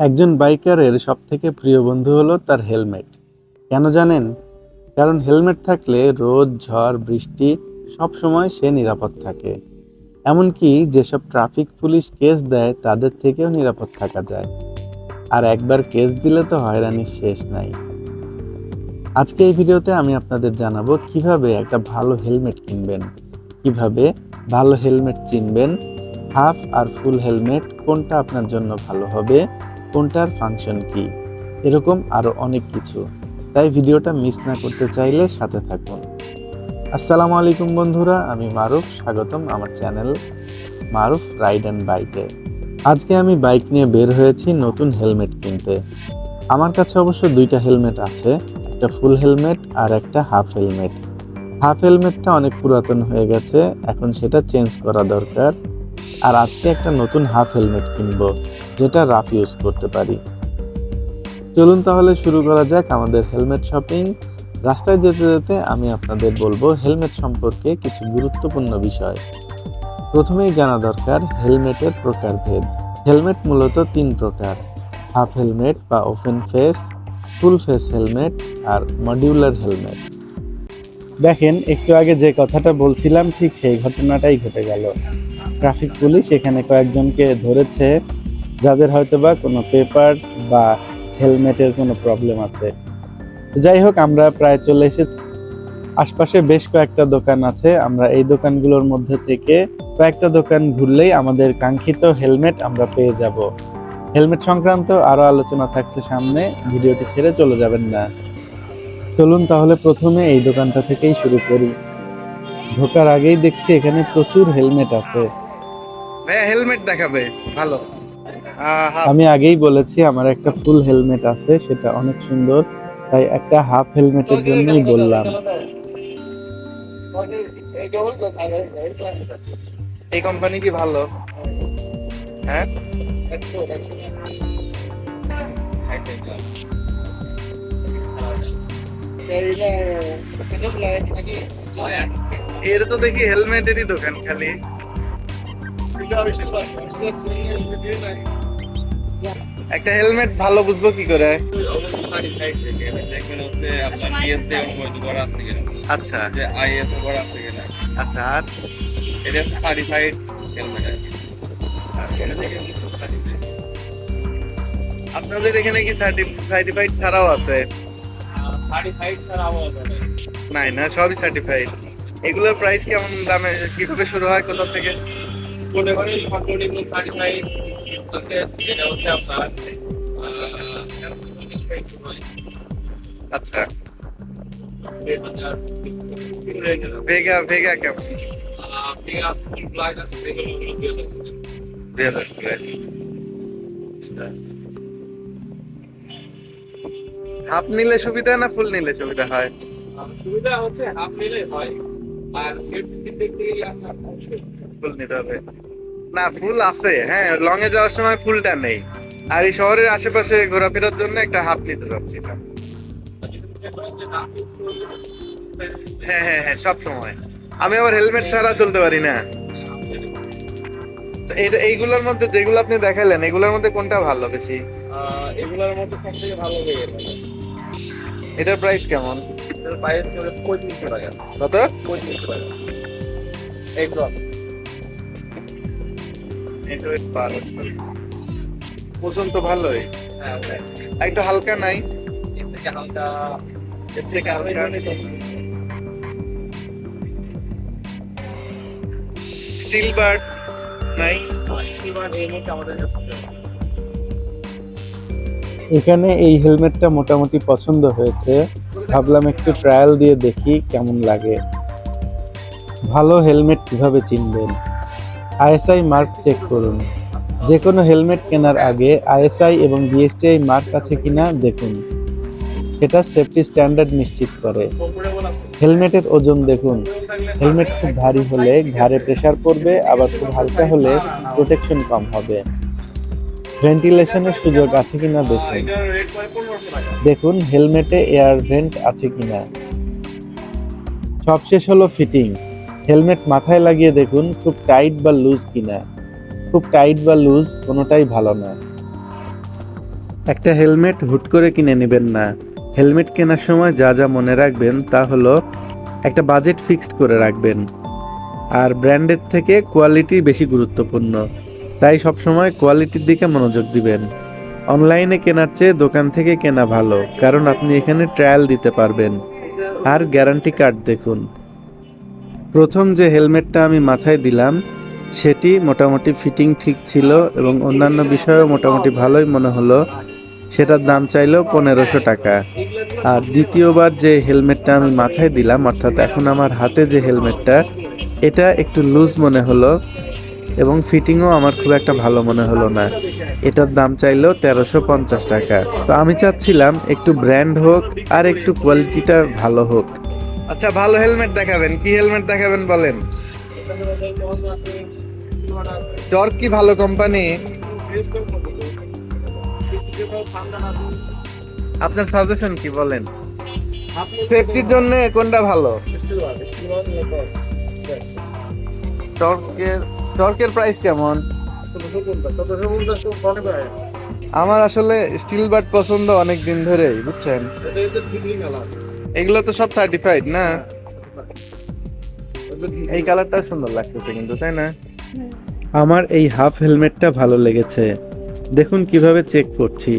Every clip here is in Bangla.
একজন বাইকারের সবথেকে প্রিয় বন্ধু হলো তার হেলমেট। কেন জানেন? কারণ হেলমেট থাকলে রোদ, ঝড়, বৃষ্টি সব সময় সে নিরাপদ থাকে। এমনকি যেসব ট্রাফিক পুলিশ কেস দেয় তাদের থেকেও নিরাপদ থাকা যায়। আর একবার কেস দিলে তো হয়রানির শেষ নাই। আজকে এই ভিডিওতে আমি আপনাদের জানাব কীভাবে একটা ভালো হেলমেট কিনবেন। কীভাবে ভালো হেলমেট চিনবেন? হাফ আর ফুল হেলমেট কোনটা আপনার জন্য ভালো হবে? কোনটার ফাংশন কি? এরকম আরও অনেক কিছু। তাই ভিডিওটা মিস না করতে চাইলে সাথে থাকুন। আসসালামু আলাইকুম বন্ধুরা, আমি মারুফ, স্বাগতম আমার চ্যানেল মারুফ রাইড অ্যান্ড বাইকে আজকে আমি বাইক নিয়ে বের হয়েছি নতুন হেলমেট কিনতে। আমার কাছে অবশ্য দুইটা হেলমেট আছে, একটা ফুল হেলমেট আর একটা হাফ হেলমেট হাফ হেলমেটটা অনেক পুরাতন হয়ে গেছে, এখন সেটা চেঞ্জ করা দরকার। আর আজকে একটা নতুন হাফ হেলমেট কিনবো। যেটা রাফ ইউজ করতে পারি। চলুন তাহলে শুরু করা যাক আমাদের হেলমেট শপিং রাস্তায় যেতে যেতে আমি আপনাদের বলব হেলমেট সম্পর্কে কিছু গুরুত্বপূর্ণ বিষয়। প্রথমেই জানা দরকার হেলমেটের প্রকারভেদ। হেলমেট মূলত তিন প্রকার হাফ হেলমেট বা open face full face helmet আর মডিউলার হেলমেট দেখেন, একটু আগে যে কথাটা বলছিলাম, ঠিক সেই ঘটনাটাই ঘটে গেল। ট্রাফিক পুলিশ এখানে কয়েকজনকে ধরেছে। যাদের হয়তো বা কোনো পেপারস বা হেলমেটের কোনো প্রবলেম আছে। যাই হোক, আমরা প্রায় চলে এসে আশপাশে বেশ কয়েকটা দোকান আছে। আমরা এই দোকানগুলোর মধ্যে থেকে কয়েকটা দোকান ঘুরলেই আমাদের কাঙ্ক্ষিত হেলমেট আমরা পেয়ে যাব। হেলমেট সংক্রান্ত আরও আলোচনা থাকছে সামনে। ভিডিওটি ছেড়ে চলে যাবেন না। চলুন তাহলে প্রথমে এই দোকানটা থেকেই শুরু করি। ঢোকার আগেই দেখছি এখানে প্রচুর হেলমেট আছে। হেলমেট দেখাবে। ভালো। আমি আগেই বলেছি আমার একটা ফুল হেলমেট আছে সেটা অনেক সুন্দর। তাই একটা হাফ হেলমেটের জন্যই বললাম। এই কোম্পানি কি ভালো? হ্যাঁ? এর তো দেখি হেলমেটেরই দোকান খালি। একটা হেলমেট ভালো বুঝব কি করে? আচ্ছা। আচ্ছা আর? আপনাদের এখানে কি সার্টিফাইড ছাড়াও আছে? নাই না, সবই সার্টিফাইড এগুলোর প্রাইস কেমন দামে, কীভাবে শুরু হয়, কোথা থেকে? আচ্ছা। ভেগা ভেগা কেমন। আচ্ছা। হাফ নিলে সুবিধা না ফুল নিলে সুবিধা হয়? সুবিধা হচ্ছে হাফ নিলে হয়। আর সেফটি দেখতে গেলে আপনার ফুল নিতে হবে। না ফুল আছে। হ্যাঁ লং এ যাওয়ার সময় ফুলটা নেই। আর এই শহরের আশেপাশে ঘোরাফেরার জন্য একটা হাফ নিতে চাচ্ছিলাম। হ্যাঁ হ্যাঁ হ্যাঁ সব সময়। আমি আবার হেলমেট ছাড়া চলতে পারি না। এইগুলোর মধ্যে যেগুলো আপনি দেখালেন এগুলোর মধ্যে কোনটা ভালো বেশি? এগুলোর মধ্যে সব থেকে ভালো লেগে এটার প্রাইস কেমন? এটার প্রাইস হলো পঁয়ত্রিশশো টাকা। কত? পঁয়ত্রিশশো টাকা। একদম। ওজন তো ভালোই। হ্যাঁ একটু হালকা নাই? হালকা থেকে হালকা স্টিল বার্ড নাই। এখানে এই হেলমেটটা মোটামুটি পছন্দ হয়েছে। ভাবলাম একটু ট্রায়াল দিয়ে দেখি কেমন লাগে। ভালো হেলমেট কীভাবে চিনবেন? আইএসআই মার্ক চেক করুন। যে কোনো হেলমেট কেনার আগে আইএসআই এবং বিএসটিআই মার্ক আছে কিনা দেখুন। এটা সেফটি স্ট্যান্ডার্ড নিশ্চিত করে। হেলমেটের ওজন দেখুন। হেলমেট খুব ভারী হলে ঘাড়ে প্রেশার পড়বে, আবার খুব হালকা হলে প্রোটেকশন কম হবে। ভেন্টিলেশনের সুযোগ আছে কিনা দেখুন। দেখুন হেলমেটে এয়ার ভেন্ট আছে কিনা। সবশেষ হলো ফিটিং। হেলমেট মাথায় লাগিয়ে দেখুন, খুব টাইট বা লুজ কিনা। খুব টাইট বা লুজ কোনোটাই ভালো না। একটা হেলমেট হুট করে কিনে নেবেন না। হেলমেট কেনার সময় যা যা মনে রাখবেন তা হলো, একটা বাজেট ফিক্সড করে রাখবেন। আর ব্র্যান্ডের থেকে কোয়ালিটি বেশি গুরুত্বপূর্ণ। তাই সবসময় কোয়ালিটির দিকে মনোযোগ দিবেন। অনলাইনে কেনার চেয়ে দোকান থেকে কেনা ভালো, কারণ আপনি এখানে ট্রায়াল দিতে পারবেন। আর গ্যারান্টি কার্ড দেখুন। প্রথম যে হেলমেটটা আমি মাথায় দিলাম, সেটি মোটামুটি ফিটিং ঠিক ছিল এবং অন্যান্য বিষয়েও মোটামুটি ভালোই মনে হলো। সেটার দাম চাইলো পনেরোশো টাকা। আর দ্বিতীয়বার যে হেলমেটটা আমি মাথায় দিলাম, অর্থাৎ এখন আমার হাতে যে হেলমেটটা, এটা একটু লুজ মনে হলো এবং ফিটিংও আমার খুব একটা ভালো মনে হলো না। এটার দাম চাইলো তেরোশো পঞ্চাশ টাকা। তো আমি চাচ্ছিলাম একটু ব্র্যান্ড হোক আর একটু কোয়ালিটিটা ভালো হোক। আচ্ছা ভালো হেলমেট দেখাবেন। কি হেলমেট দেখাবেন বলেন? টর্ক কি ভালো কোম্পানি আপনার সাজেশন কি বলেন? সেফটির জন্য কোনটা ভালো? টর্কের টর্কের প্রাইস কেমন? আমার আসলে স্টিল বাট পছন্দ অনেক দিন ধরেই, বুঝছেন? এগুলো তো সব সার্টিফাইড না? এই কালারটা সুন্দর লাগতেছে কিন্তু তাই না? আমার এই হাফ হেলমেটটা ভালো লেগেছে। দেখুন কীভাবে চেক করছি।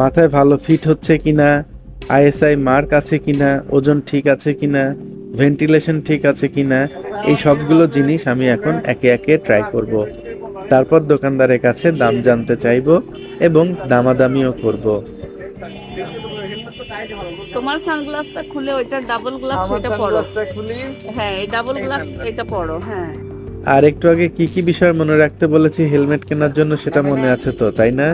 মাথায় ভালো ফিট হচ্ছে কিনা? আইএসআই মার্ক আছে কিনা? ওজন ঠিক আছে কিনা? ভেন্টিলেশন ঠিক আছে কিনা? এই সবগুলো জিনিস আমি এখন একে একে ট্রাই করব। তারপর দোকানদারের কাছে দাম জানতে চাইব এবং দামাদামিও করব। তোমার সানগ্লাসটা খুলে ওইটা ডাবল গ্লাস আমার সেটা পড়ো। হ্যাঁ এই ডাবল গ্লাস এটা পড়ো হ্যাঁ। আর একটু আগে কি কি বিষয় মনে রাখতে বলেছি হেলমেট কেনার জন্য সেটা মনে আছে তো তাই না?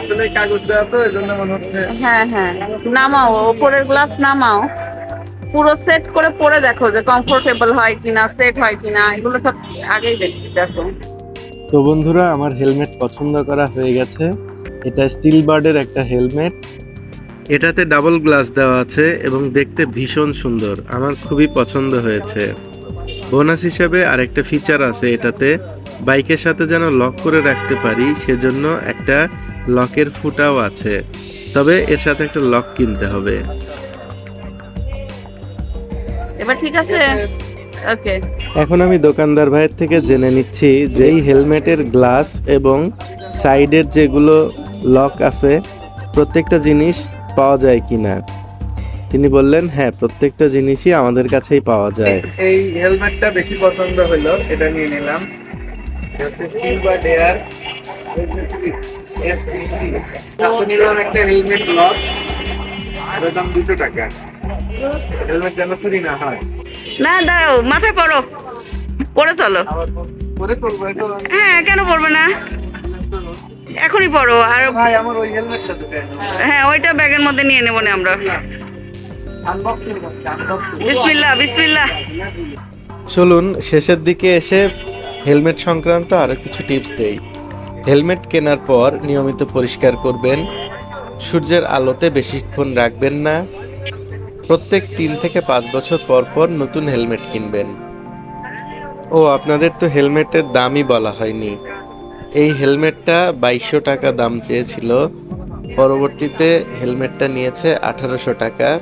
আসলে কাগজ দেওয়া তো জন্য মনে হচ্ছে। হ্যাঁ হ্যাঁ। নামাও ওপরের গ্লাস নামাও। পুরো সেট করে পরে দেখো যে কমফোর্টেবল হয় কিনা সেট হয় কিনা এগুলো সব আগেই দেখো। তো বন্ধুরা আমার হেলমেট পছন্দ করা হয়ে গেছে। এটা স্টিল বার্ডের একটা হেলমেট। এটাতে ডাবল গ্লাস দেওয়া আছে এবং দেখতে ভীষণ সুন্দর। আমার খুবই পছন্দ হয়েছে। বোনাস হিসেবে আরেকটা ফিচার আছে এটাতে। বাইকের সাথে যেন লক করে রাখতে পারি সেজন্য একটা লকের ফুটাও আছে। তবে এর সাথে একটা লক কিনতে হবে। এবার ঠিক আছে? ওকে এখন আমি দোকানদার ভাইয়ের থেকে জেনে নিচ্ছি যে এই হেলমেটের গ্লাস এবং সাইডের যেগুলো লক আছে প্রত্যেকটা জিনিস পাওয়া যায় কিনা? তিনি বললেন হ্যাঁ প্রত্যেকটা জিনিসই আমাদের কাছেই পাওয়া যায়। এই হেলমেটটা বেশি পছন্দ হলো এটা নিয়ে নিলাম। স্টিল বা ডেয়ার নিলাম একটা হেলমেট লক দাম দুশো টাকা। হেলমেট যেন চুরি না হয়। না দাঁড়াও মাথায় পড়ো। পরে চলো। পরে করব এটা হ্যাঁ কেন পড়বে না? এখনই পড়ো আর ভাই আমার ওই হেলমেটটা তো হ্যাঁ ওইটা ব্যাগের মধ্যে নিয়ে নেব না আমরা। আনবক্সিং আনবক্সিং বিসমিল্লাহ বিসমিল্লাহ। চলুন শেষের দিকে এসে হেলমেট সংক্রান্ত আরও কিছু টিপস দেই। হেলমেট কেনার পর নিয়মিত পরিষ্কার করবেন সূর্যের আলোতে বেশিক্ষণ রাখবেন না। প্রত্যেক তিন থেকে পাঁচ বছর পর পর নতুন হেলমেট কিনবেন। ও আপনাদের তো হেলমেটের দামই বলা হয়নি। এই হেলমেটটা বাইশশো টাকা দাম চেয়েছিল। পরবর্তীতে হেলমেটটা নিয়েছে আঠারোশো টাকা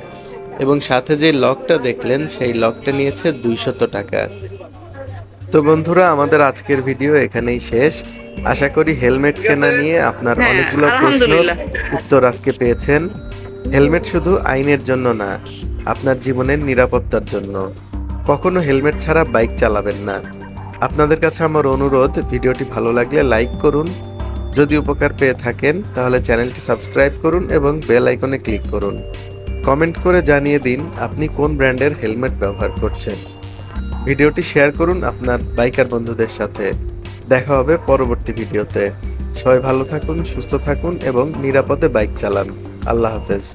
এবং সাথে যে লকটা দেখলেন সেই লকটা নিয়েছে দুইশত টাকা। তো বন্ধুরা আমাদের আজকের ভিডিও এখানেই শেষ। আশা করি হেলমেট কেনা নিয়ে আপনার হ্যাঁ, অনেকগুলো প্রশ্ন উত্তর আজকে পেয়েছেন। হেলমেট শুধু আইনের জন্য না আপনার জীবনের নিরাপত্তার জন্য। কখনো হেলমেট ছাড়া বাইক চালাবেন না। আপনাদের কাছে আমার অনুরোধ, ভিডিওটি ভালো লাগলে লাইক করুন। যদি উপকার পেয়ে থাকেন, তাহলে চ্যানেলটি সাবস্ক্রাইব করুন এবং বেল আইকনে ক্লিক করুন। কমেন্ট করে জানিয়ে দিন আপনি কোন ব্র্যান্ডের হেলমেট ব্যবহার করছেন। ভিডিওটি শেয়ার করুন আপনার বাইকার বন্ধুদের সাথে। দেখা হবে পরবর্তী ভিডিওতে। সবাই ভালো থাকুন, সুস্থ থাকুন এবং নিরাপদে বাইক চালান। আল্লাহ হাফেজ।